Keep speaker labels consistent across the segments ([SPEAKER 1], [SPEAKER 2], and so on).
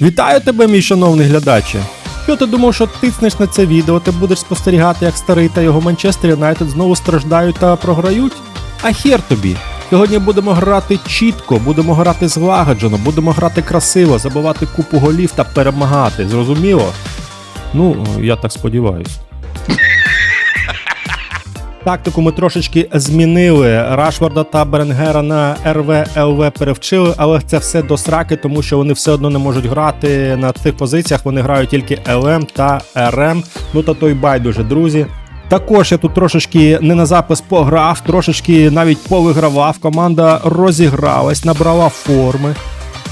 [SPEAKER 1] Вітаю тебе, мій шановний глядаче! Що ти думав, що тиснеш на це відео, ти будеш спостерігати, як старий та його Манчестер Юнайтед знову страждають та програють? А хер тобі! Сьогодні будемо грати чітко, будемо грати злагоджено, будемо грати красиво, забивати купу голів та перемагати. Зрозуміло? Ну, я так сподіваюся. Тактику ми трошечки змінили. Рашварда та Беренгера на РВ ЛВ перевчили, але це все до сраки, тому що вони все одно не можуть грати на цих позиціях. Вони грають тільки ЛМ та РМ. Ну та той байдуже, друзі. Також я тут трошечки не на запис пограв, трошечки навіть повигравав. Команда розігралась, набрала форми.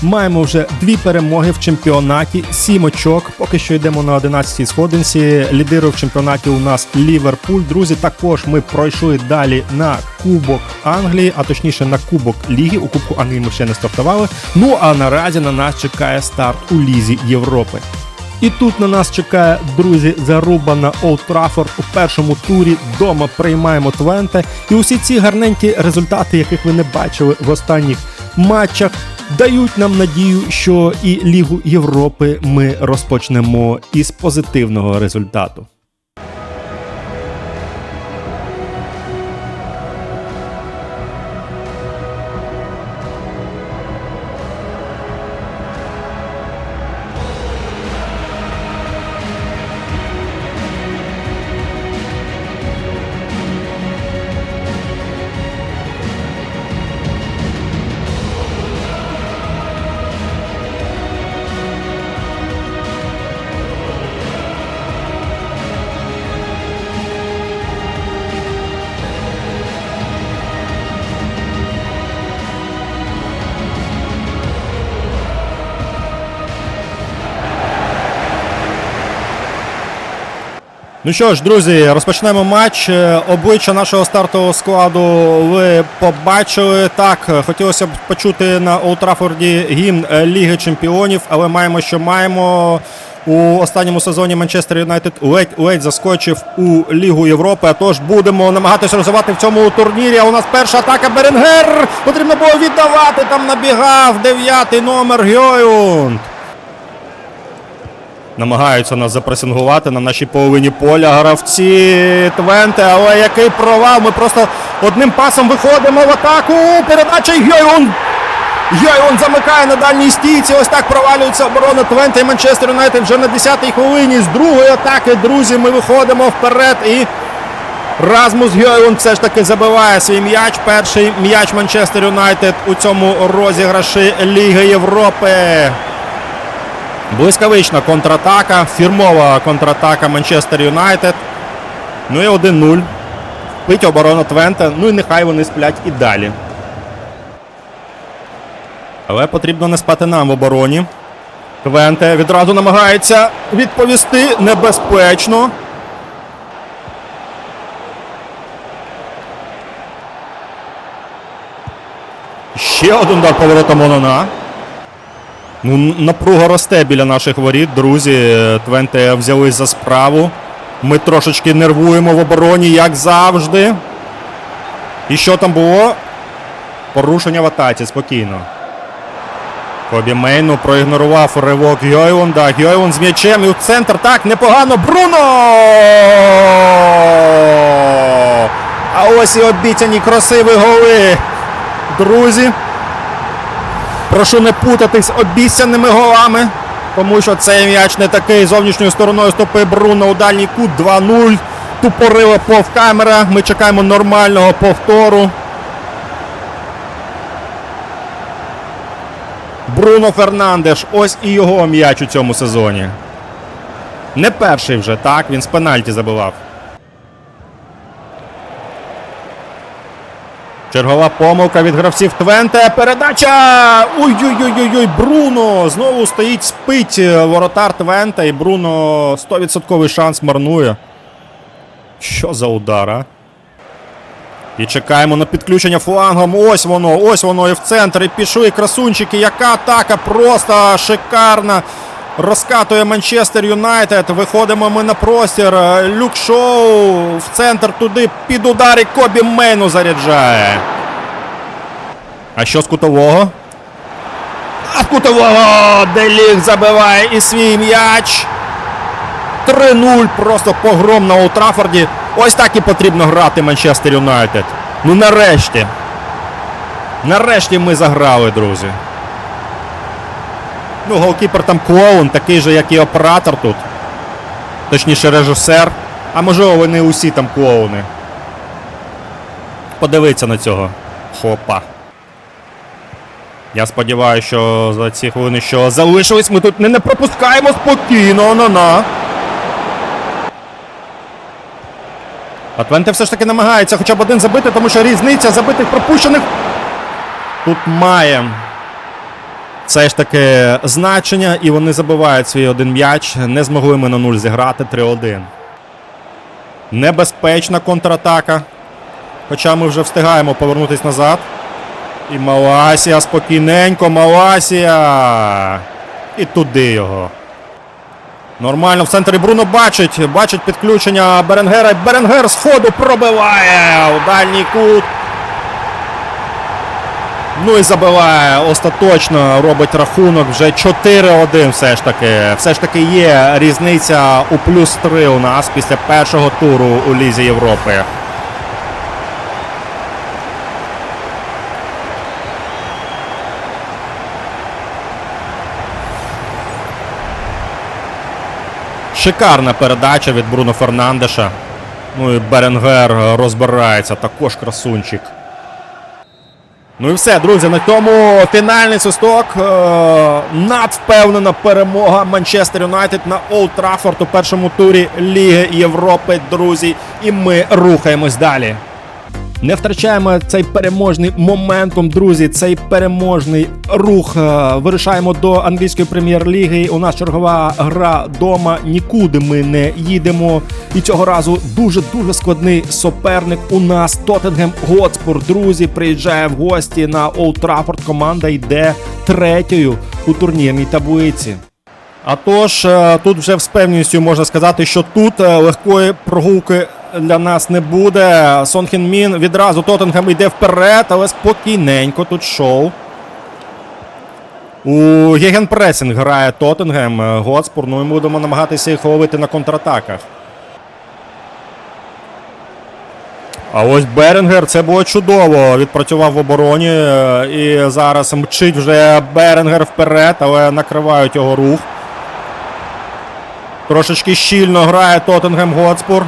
[SPEAKER 1] Маємо вже дві перемоги в чемпіонаті, сім очок. Поки що йдемо на 11-й сходинці. Лідирує в чемпіонаті у нас Ліверпуль. Друзі, також ми пройшли далі на Кубок Англії, а точніше на Кубок Ліги. У Кубку Англії ми ще не стартували. Ну а наразі на нас чекає старт у Лізі Європи. І тут на нас чекає, друзі, заруба на Олд Траффорд у першому турі. Дома приймаємо Твенте. І усі ці гарненькі результати, яких ви не бачили в останніх матчах, дають нам надію, що і Лігу Європи ми розпочнемо із позитивного результату. Ну що ж, друзі, розпочнемо матч. Е, Обличчя нашого стартового складу ви побачили. Так, хотілося б почути на Олд Траффорді гімн е, Ліги Чемпіонів, але маємо, що маємо. У останньому сезоні Манчестер Юнайтед ледь-ледь заскочив у Лігу Європи. А Тож будемо намагатися розвивати в цьому турнірі. А у нас перша атака Беренгер. Потрібно було віддавати. Там набігав дев'ятий номер Гьоюнд. Намагаються нас запресингувати на нашій половині поля гравці Твенте, але який провал. Ми просто одним пасом виходимо в атаку. Передача Гьойун. Гьойун замикає на дальній стійці. Ось так провалюється оборона Твенте і Манчестер Юнайтед вже на 10-й хвилині. З другої атаки, друзі, ми виходимо вперед і. Размус Гьойун все ж таки забиває свій м'яч. Перший м'яч Манчестер Юнайтед у цьому розіграші Ліги Європи. Блискавична контратака, фірмова контратака Манчестер Юнайтед. Ну і 1-0. Пить оборона Твента. Ну і нехай вони сплять і далі. Але потрібно не спати нам в обороні. Твенте відразу намагається відповісти небезпечно. Ще один удар поворотом Монона. Ну, напруга росте біля наших воріт, друзі. Твенте взялись за справу. Ми трошечки нервуємо в обороні, як завжди. І що там було? Порушення в атаці, спокійно. Кобі Мейну проігнорував ривок Гьойвунда. Гьойвунд з м'ячем і в центр. Так, непогано. Бруно! А ось і обіцяні красиві голи. Друзі. Прошу не путатись обіцяними голами, тому що цей м'яч не такий зовнішньою стороною стопи Бруно у дальній кут 2-0. Тупорила повкамера. Ми чекаємо нормального повтору. Бруно Фернандеш. Ось і його м'яч у цьому сезоні. Не перший вже, так? Він з пенальті забивав. Чергова помилка від гравців Твенте. Передача! Ой-ой-ой-ой! Бруно! Знову стоїть, спить воротар Твенте. І Бруно 100% шанс марнує. Що за удар, а? І чекаємо на підключення флангом. Ось воно, ось воно і в центр. І пішли красунчики. Яка атака! Просто шикарна. Розкатує Манчестер Юнайтед. Виходимо ми на простір. Люк Шоу в центр туди під удар і Кобі Мейну заряджає. А що з кутового? А кутового. Деліг забиває і свій м'яч. 3-0. Просто погром на Олд Траффорді. Ось так і потрібно грати Манчестер Юнайтед. Ну нарешті. Нарешті ми заграли, друзі. Ну, голкіпер там клоун, такий же, як і оператор тут. Точніше, режисер. А можливо, вони усі там клоуни. Подивіться на цього. Хопа. Я сподіваюся, що за ці хвилини, що залишились, ми тут не, не пропускаємо спокійно, на-на. Атвенте все ж таки намагається хоча б один забити, тому що різниця забитих пропущених тут має все ж таки значення, і вони забивають свій один м'яч. Не змогли ми на нуль зіграти 3-1. Небезпечна контратака. Хоча ми вже встигаємо повернутися назад. І Маласія спокійненько, Маласія. І туди його. Нормально в центрі Бруно бачить. Бачить підключення Беренгера. Беренгер з ходу пробиває у дальній кут. Ну і забиває остаточно, робить рахунок вже 4-1 все ж таки. Все ж таки є різниця у плюс 3 у нас після першого туру у Лізі Європи. Шикарна передача від Бруно Фернандеша. Ну і Беренгер розбирається, також красунчик. Ну і все, друзі, на цьому фінальний свисток. Е, надвпевнена перемога Манчестер Юнайтед на Олд Траффорд у першому турі Ліги Європи, друзі. І ми рухаємось далі. Не втрачаємо цей переможний моментум, друзі. Цей переможний рух. Е, Вирушаємо до англійської прем'єр-ліги. У нас чергова гра дома. Нікуди ми не їдемо. І цього разу дуже дуже складний суперник. У нас Тоттенгем Готспур. Друзі, приїжджає в гості на Олд Траффорд. Команда йде третьою у турнірній таблиці. А тож, е, тут вже з певністю можна сказати, що тут е, легкої прогулки для нас не буде. Сон Хін Мін відразу Тоттенгем йде вперед, але спокійненько тут шоу. У Гегенпресінг грає Тоттенгем. е, Готспур. Ну і ми будемо намагатися їх ловити на контратаках. А ось Беренгер, це було чудово. Відпрацював в обороні. І зараз мчить вже Беренгер вперед, але накривають його рух. Трошечки щільно грає Тоттенгем Готспур.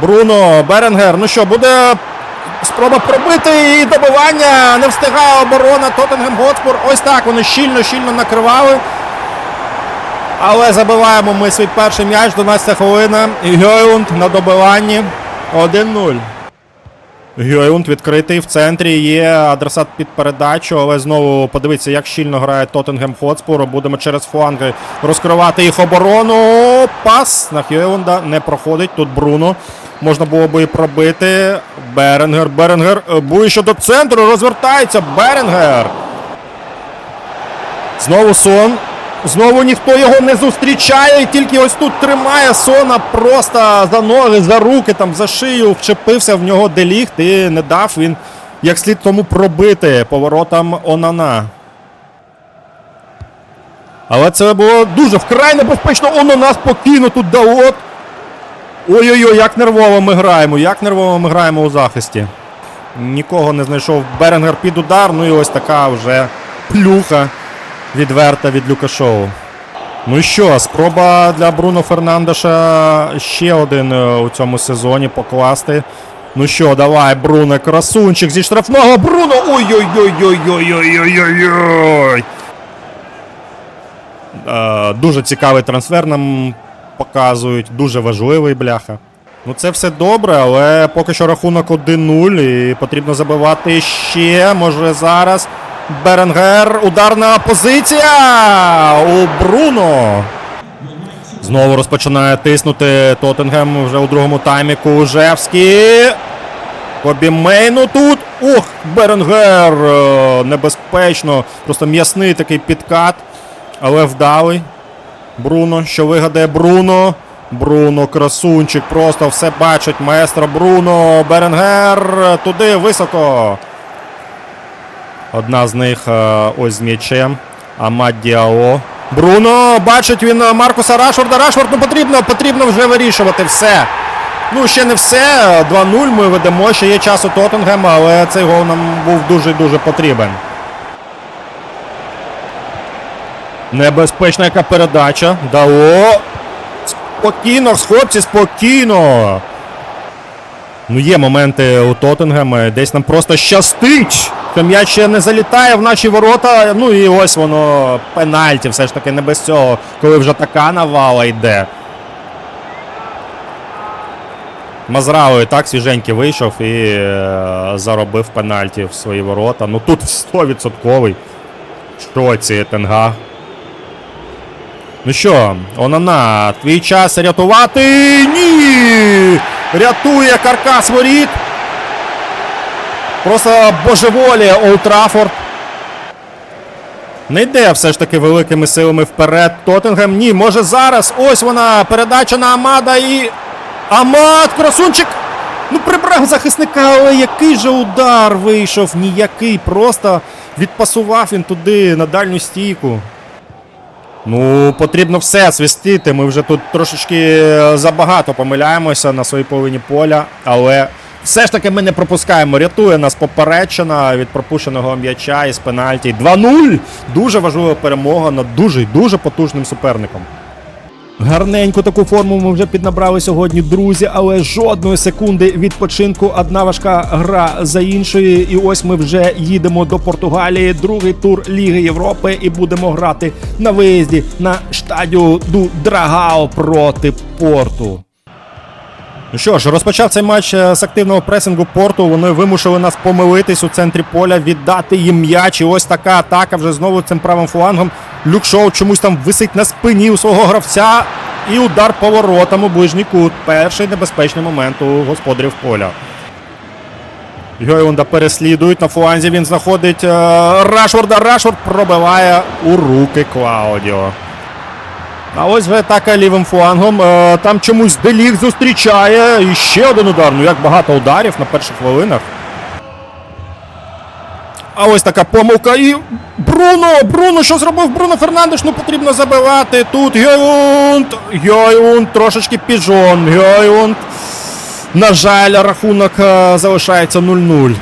[SPEAKER 1] Бруно, Беренгер. Ну що, буде спроба пробити і добивання. Не встигає оборона Тоттенгем Готспур. Ось так вони щільно-щільно накривали. Але забиваємо ми свій перший м'яч, 12 хвилина. І Гьойлунд на добиванні 1-0. Гьойлунд відкритий в центрі. Є адресат під передачу, але знову подивіться, як щільно грає Тоттенгем Хотспур. Будемо через фланги розкривати їх оборону. Пас на Гьойлунда не проходить. Тут Бруно. Можна було би і пробити. Беренгер, Беренгер. е, Ближче до центру. Розвертається. Беренгер. Знову сон. Знову ніхто його не зустрічає, і тільки ось тут тримає Сона просто за ноги, за руки, там за шию, вчепився в нього деліхт і не дав він як слід тому пробити поворотом Онана. Але це було дуже вкрай небезпечно. Онана спокійно тут Даот. Ой-ой-ой, як нервово ми граємо, як нервово ми граємо у захисті. Нікого не знайшов Беренгер під удар, ну і ось така вже плюха відверта від Люкашоу. Ну і що, спроба для Бруно Фернандеша ще один е, у цьому сезоні покласти. Ну що, давай, Бруно, красунчик зі штрафного. Бруно! Ой-ой-ой-ой-ой-ой-ой-ой-ой! Дуже цікавий трансфер нам показують, дуже важливий бляха. Ну це все добре, але поки що рахунок 1-0 і потрібно забивати ще. Може зараз. Беренгер, ударна позиція у Бруно. Знову розпочинає тиснути Тоттенгем вже у другому таймі Кужевський. Кобі тут. Ух, Беренгер. е, Небезпечно. Просто м'ясний такий підкат. Але вдалий. Бруно, що вигадає Бруно. Бруно, красунчик, просто все бачить. Маестро Бруно. Беренгер. Туди високо. Одна з них е, ось з м'ячем. Амад Діао. Бруно бачить він е, Маркуса Рашфорда. Рашфорд ну потрібно, потрібно вже вирішувати все. Ну, ще не все. 2-0 ми ведемо, ще є час у Тоттенгема, але цей гол нам був дуже-дуже потрібен. Небезпечна яка передача. Дао. Спокійно, хлопці, спокійно. Ну, є моменти у Тоттенгема, десь нам просто щастить. що М'яч ще не залітає в наші ворота. Ну і ось воно пенальті, все ж таки не без цього, коли вже така навала йде. Мазрау так свіженький вийшов і е, заробив пенальті в свої ворота. Ну тут 100%. Що ці Тенгаг? Ну що, Онана, твій час рятувати. Ні! Рятує каркас воріт. Просто божеволіє Олд Траффорд. Не йде все ж таки великими силами вперед. Тоттенгем. Ні, може зараз. Ось вона. Передача на Амада і. Амад! Красунчик! Ну прибрав захисника, але який же удар вийшов? Ніякий. Просто відпасував він туди на дальню стійку. Ну, потрібно все свистити. Ми вже тут трошечки е, забагато помиляємося на своїй половині поля, але все ж таки ми не пропускаємо. Рятує нас поперечина від пропущеного м'яча із пенальті. 2-0! Дуже важлива перемога над дуже дуже потужним суперником. Гарненьку таку форму ми вже піднабрали сьогодні, друзі, але жодної секунди відпочинку. Одна важка гра за іншою. І ось ми вже їдемо до Португалії. Другий тур Ліги Європи, і будемо грати на виїзді на штадіо Ду Драгао проти Порту. Ну що ж, розпочав цей матч е, з активного пресингу порту. Вони вимушили нас помилитись у центрі поля, віддати їм м'яч. І ось така атака вже знову цим правим флангом. Люк Шоу чомусь там висить на спині у свого гравця. І удар поворотом у ближній кут. Перший небезпечний момент у господарів поля. Гойунда переслідують на фланзі. Він знаходить е, Рашфорда. Рашфорд пробиває у руки Клаудіо. А ось вже атака лівим флангом. Е, Там чомусь Деліг зустрічає. І ще один удар. Ну як багато ударів на перших хвилинах. А ось така помилка. І Бруно! Бруно! Що зробив Бруно Фернандеш? Ну потрібно забивати. Тут Гьоюнд. Гьоюнд трошечки піжон. Гьоюнд. На жаль, рахунок е, залишається 0-0.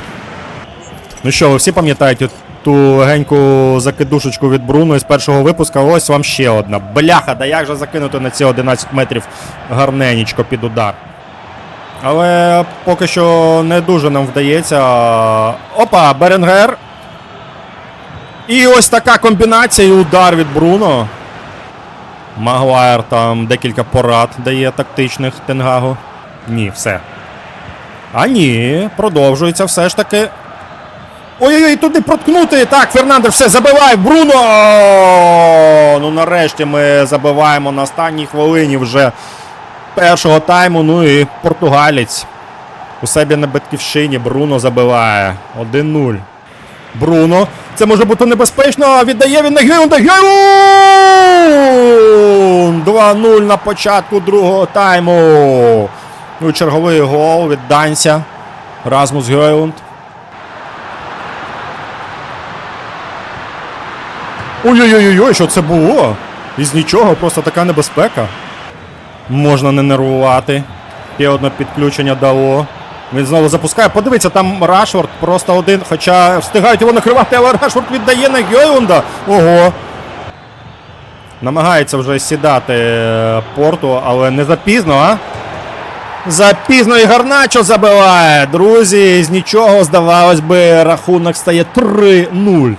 [SPEAKER 1] Ну що, ви всі пам'ятаєте ту легеньку закидушечку від Бруно із першого випуска? Ось вам ще одна. Бляха, да як же закинути на ці 11 метрів гарненечко під удар. Але поки що не дуже нам вдається. Опа, Беренгер. І ось така комбінація і удар від Бруно. Магуайр там декілька порад дає тактичних Тенгагу. Ні, все. А ні, продовжується все ж таки. Ой-ой-ой, туди проткнути. Так, Фернандеш все забиває. Бруно! Ну нарешті ми забиваємо на останній хвилині вже першого тайму. Ну і португалець. У себе на батьківщині Бруно забиває. 1-0. Бруно. Це може бути небезпечно. Віддає він на Геунда. Геун! 2-0 на початку другого тайму. Ну черговий гол від Данця. Размус Геунд. Ой-ой-ой, що це було? Із нічого, просто така небезпека. Можна не нервувати. Ще одне підключення дало. Він знову запускає. Подивіться, там Рашфорд просто один, хоча встигають його накривати, але Рашфорд віддає на Гьойунда. Ого. Намагається вже сідати е, порту, але не запізно, а? Запізно і Гарначо забиває. Друзі, з нічого, здавалось би, рахунок стає 3-0.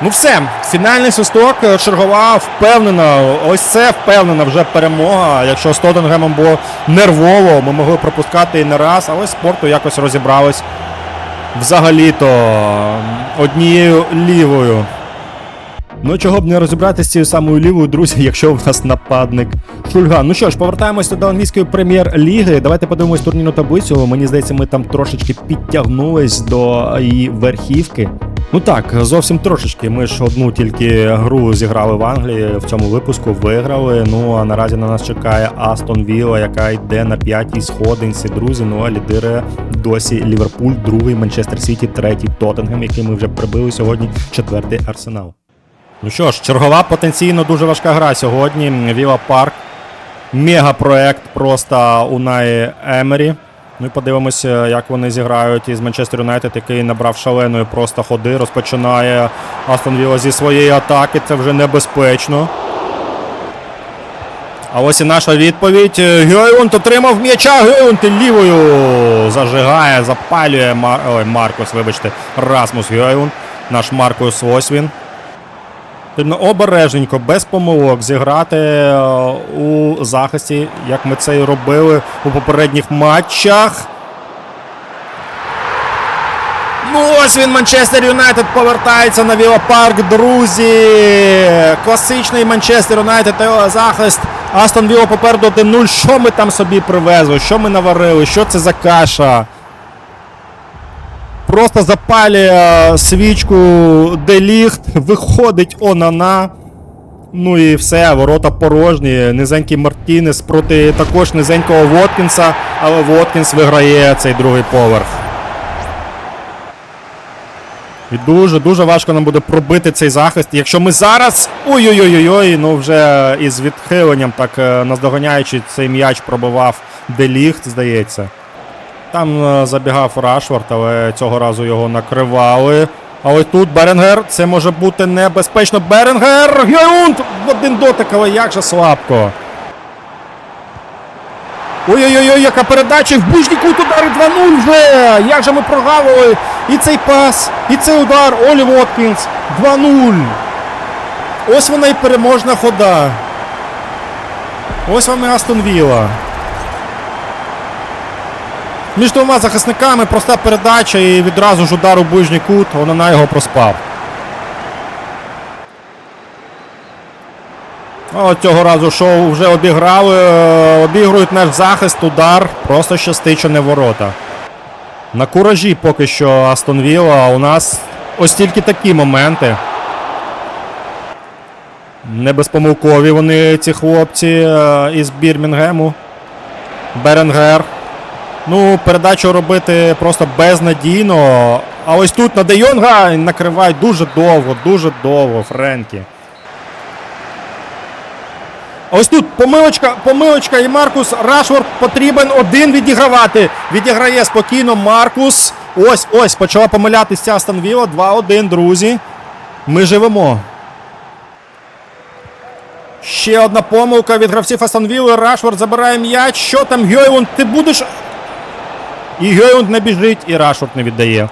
[SPEAKER 1] Ну все, фінальний свисток, е, чергова впевнена. Ось це впевнена вже перемога. Якщо з Тоттенгемом було нервово, ми могли пропускати і не раз, але спорту якось розібрались взагалі-то однією лівою. Ну чого б не розібратися з цією самою лівою, друзі, якщо в нас нападник Шульган. Ну що ж, повертаємося до англійської прем'єр-ліги. Давайте подивимось турнірну таблицю. Мені здається, ми там трошечки підтягнулись до її верхівки. Ну так, зовсім трошечки. Ми ж одну тільки гру зіграли в Англії в цьому випуску, виграли. Ну а наразі на нас чекає Астон Вілла, яка йде на п'ятій сходинці. Друзі. Ну а лідирує досі Ліверпуль, другий Манчестер Сіті, третій Тоттенгем, який ми вже прибили сьогодні, четвертий Арсенал. Ну що ж, чергова потенційно дуже важка гра сьогодні. Віла Парк. Мегапроект просто Унаї Емері. Ну і подивимося, як вони зіграють із Манчестер Юнайтед, який набрав шаленої просто ходи. Розпочинає Астон Вілла зі своєї атаки. Це вже небезпечно. А ось і наша відповідь. Геонт отримав м'яча. Геонт лівою зажигає, запалює Мар... Ой, Маркус, вибачте, Расмус Геонт. Наш Маркус ось він. Потрібно обережненько, без помилок зіграти е, у захисті, як ми це і робили у попередніх матчах. Ну ось він Манчестер Юнайтед повертається на Віла Парк, друзі. Класичний Манчестер Юнайтед захист. Астон Вілла попереду 1-0. Що ми там собі привезли? Що ми наварили? Що це за каша? Просто запалює свічку Деліхт, виходить Онана. Ну і все, ворота порожні. Низенький Мартінес проти також низенького Воткінса, але Воткінс виграє цей другий поверх. І дуже дуже важко нам буде пробити цей захист. Якщо ми зараз. Ой-ой-ой, ну вже із відхиленням, так е, наздоганяючи цей м'яч пробивав Деліхт, здається. Там е, забігав Рашфорд, але цього разу його накривали. А ось тут Беренгер. Це може бути небезпечно. Беренгер! Геунд! В один дотик, але як же слабко. Ой-ой-ой, яка передача! В ближній кут удари 2-0 вже! Як же ми прогавили! І цей пас, і цей удар. Олі Воткінс. 2-0. Ось вона і переможна хода. Ось вам і Астон Вілла. Між двома захисниками проста передача і відразу ж удар у ближній кут, вона його проспав. От цього разу шоу вже обіграли, е, обігрують наш захист, удар, просто щастить, що не ворота. На куражі поки що Астон Вілла, а у нас ось тільки такі моменти. Не безпомилкові вони, ці хлопці е, із Бірмінгему. Беренгер. Ну, передачу робити просто безнадійно. А ось тут на Де Йонга накривають дуже довго, дуже довго, Френкі. Ось тут помилочка, помилочка і Маркус Рашфорд потрібен один відігравати. Відіграє спокійно Маркус. Ось, ось, почала помилятися Астон Вілла. 2-1, друзі. Ми живемо. Ще одна помилка від гравців Астон Вілли. Рашфорд забирає м'яч. Що там, Гьойвунд, ти будеш. І Гьойвунд не біжить, і Рашфорд не віддає.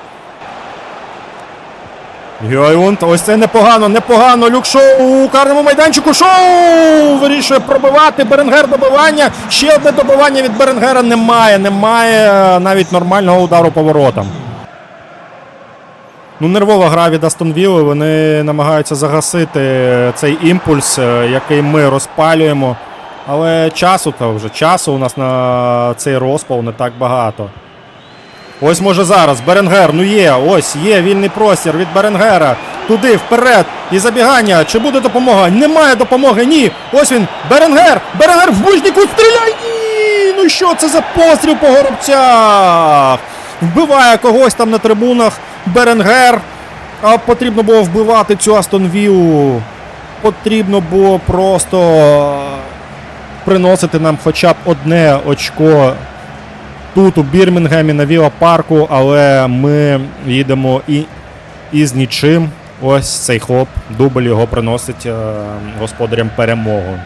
[SPEAKER 1] Гьойвунд, ось це непогано, непогано. Люк Шоу у карному майданчику. Шоу вирішує пробивати. Беренгер добивання. Ще одне добивання від Беренгера немає. Немає е, навіть нормального удару поворотом. Ну, нервова гра від Астон Вілли. Вони намагаються загасити цей імпульс, е, який ми розпалюємо. Але часу то вже часу у нас на цей розпал не так багато. Ось може зараз. Беренгер, ну є, ось є вільний простір від Беренгера. Туди, вперед. І забігання. Чи буде допомога? Немає допомоги, ні. Ось він. Беренгер! Беренгер в ближніку стріляй! Ні! Ну що це за постріл по горобцях? Вбиває когось там на трибунах. Беренгер. А потрібно було вбивати цю Астон Віллу. Потрібно було просто приносити нам хоча б одне очко тут, у Бірмінгемі, на Віла Парку, але ми їдемо і, і з нічим. Ось цей хлоп, дубль його приносить е, господарям перемогу.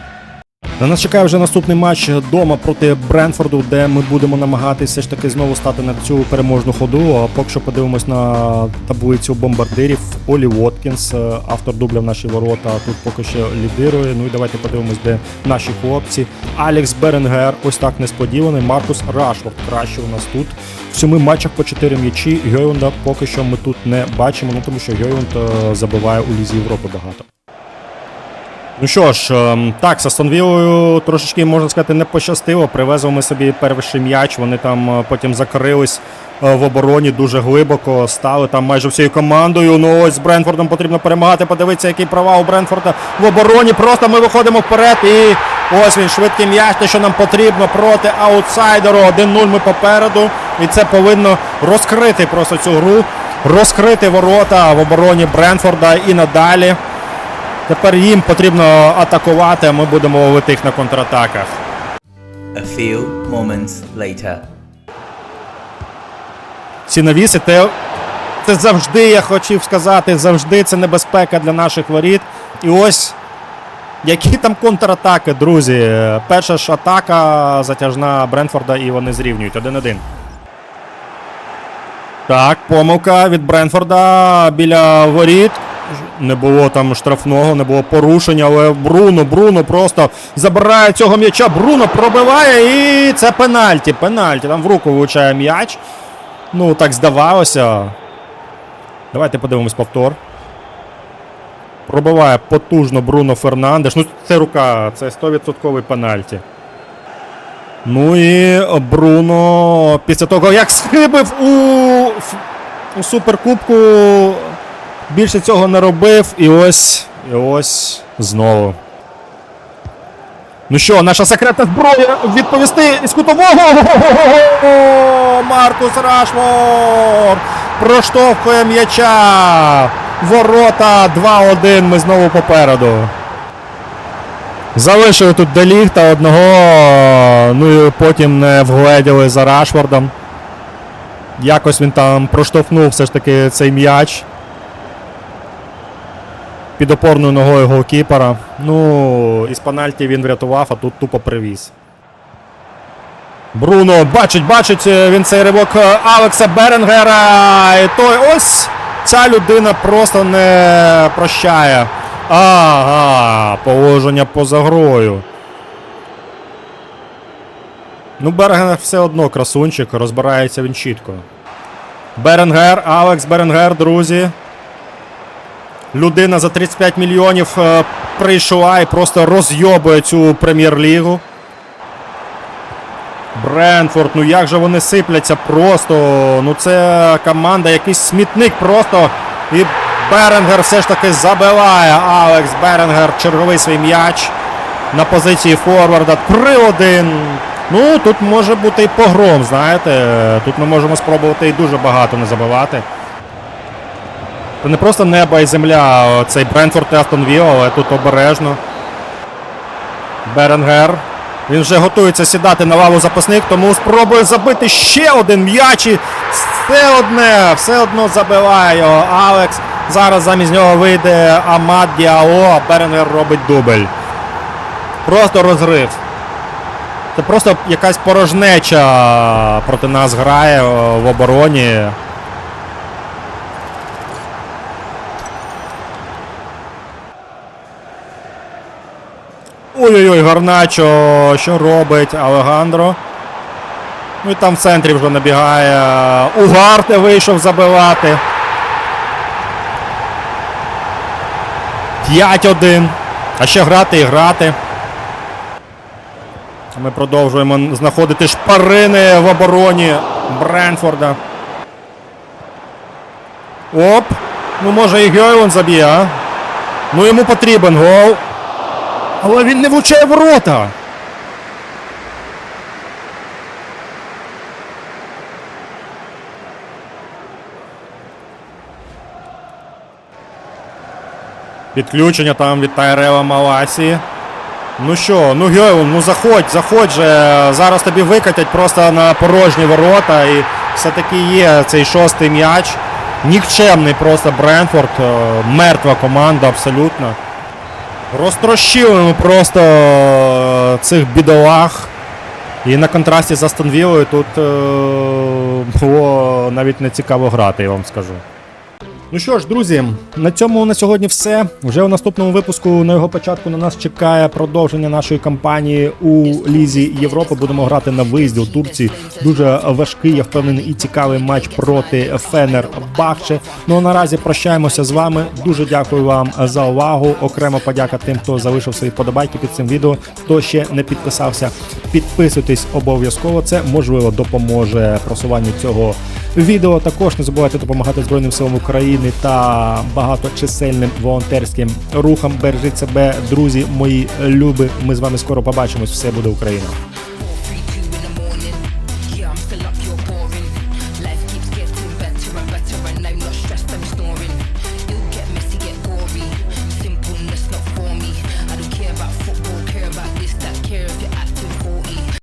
[SPEAKER 1] На нас чекає вже наступний матч вдома проти Бренфорду, де ми будемо намагатися ж таки знову стати на цю переможну ходу. А поки що подивимось на таблицю бомбардирів. Олі Воткінс, е, автор дубля в наші ворота, тут поки що лідирує. Ну і давайте подивимось, де наші хлопці. Алекс Беренгер, ось так несподіваний. Маркус Рашфорд краще у нас тут. В сьоми матчах по 4 м'ячі. Гьойунда поки що ми тут не бачимо, ну тому що Гьойунд е, забиває у Лізі Європи багато. Ну що ж, ем, так, з Астон Віллою трошечки, можна сказати, не пощастило. Привезли ми собі перший м'яч, вони там е, потім закрились е, в обороні дуже глибоко, стали там майже всією командою. Ну ось з Бренфордом потрібно перемагати. Подивитися, який провал у Бренфорда в обороні. Просто ми виходимо вперед і ось він швидкий м'яч, те, що нам потрібно проти аутсайдеру. 1-0 ми попереду. І це повинно розкрити просто цю гру, розкрити ворота в обороні Бренфорда і надалі. Тепер їм потрібно атакувати, а ми будемо ловити їх на контратаках.
[SPEAKER 2] A few moments later.
[SPEAKER 1] Ці навіси, те, це завжди, я хотів сказати, завжди це небезпека для наших воріт. І ось які там контратаки, друзі. Перша ж атака затяжна Бренфорда, і вони зрівнюють 1-1. Так, помилка від Бренфорда біля воріт. Не було там штрафного, не було порушення, але Бруно, Бруно просто забирає цього м'яча. Бруно пробиває і це пенальті. Пенальті. Там в руку влучає м'яч. Ну, так здавалося. Давайте подивимось повтор. Пробиває потужно Бруно Фернандеш. Ну, це рука, це 100% пенальті. Ну і Бруно після того, як схибив у, у Суперкубку, більше цього не робив. І ось, і ось знову. Ну що, наша секретна зброя відповісти із кутового. Маркус Рашфорд проштовхує м'яча. Ворота 2-1. Ми знову попереду. Залишили тут Деліхта одного. Ну і потім не вгледіли за Рашфордом. Якось він там проштовхнув все ж таки цей м'яч. Під опорною ногою голкіпера. Ну, із пенальті він врятував, а тут тупо привіз. Бруно бачить, бачить е, він цей ривок е, Алекса Беренгера. І той ось ця людина просто не прощає. Ага, положення поза грою. Ну, Беренгер все одно красунчик, розбирається він чітко. Беренгер, Алекс Беренгер, друзі. Людина за 35 мільйонів е, прийшла і просто розйобує цю прем'єр-лігу. Бренфорд, ну як же вони сипляться просто. Ну це команда, якийсь смітник просто. І Беренгер все ж таки забиває. Алекс Беренгер, черговий свій м'яч на позиції форварда. 3-1. Ну, тут може бути і погром, знаєте. Тут ми можемо спробувати і дуже багато не забивати. Це не просто небо і земля, цей Бренфорд і Астон Вілла, але тут обережно. Беренгер. Він вже готується сідати на лаву запасних, тому спробує забити ще один м'яч. і Все одне, все одно забиває його Алекс. Зараз замість нього вийде Амад Діао, а Беренгер робить дубль. Просто розрив. Це просто якась порожнеча проти нас грає в обороні. Ой-ой-ой, Гарначо, що робить Алегандро. Ну і там в центрі вже набігає. Угарте вийшов забивати. 5-1. А ще грати і грати. Ми продовжуємо знаходити шпарини в обороні Бренфорда. Оп! Ну може і Гейлон заб'є, а? Ну йому потрібен гол. Але він не влучає ворота. Підключення там від Тайрева Маласі. Ну що, ну Гейлон, ну заходь, заходь же. Зараз тобі викатять просто на порожні ворота. І все-таки є цей шостий м'яч. Нікчемний просто Бренфорд. е, Мертва команда абсолютно. Розтрощили ми просто е, цих бідолах. І на контрасті з Астон Віллою тут е, було навіть не цікаво грати, я вам скажу. Ну що ж, друзі, на цьому на сьогодні все. Вже у наступному випуску на його початку на нас чекає продовження нашої кампанії у Лізі Європи. Будемо грати на виїзді у Турції. Дуже важкий, я впевнений, і цікавий матч проти Фенер Бахче. Ну а наразі прощаємося з вами. Дуже дякую вам за увагу. Окремо подяка тим, хто залишив свої подобайки під цим відео. Хто ще не підписався, підписуйтесь обов'язково. Це можливо допоможе просуванню цього відео. Також не забувайте допомагати Збройним силам України та багаточисельним волонтерським рухам. Бережіть себе, друзі, мої любі. Ми з вами скоро побачимось. Все буде Україна.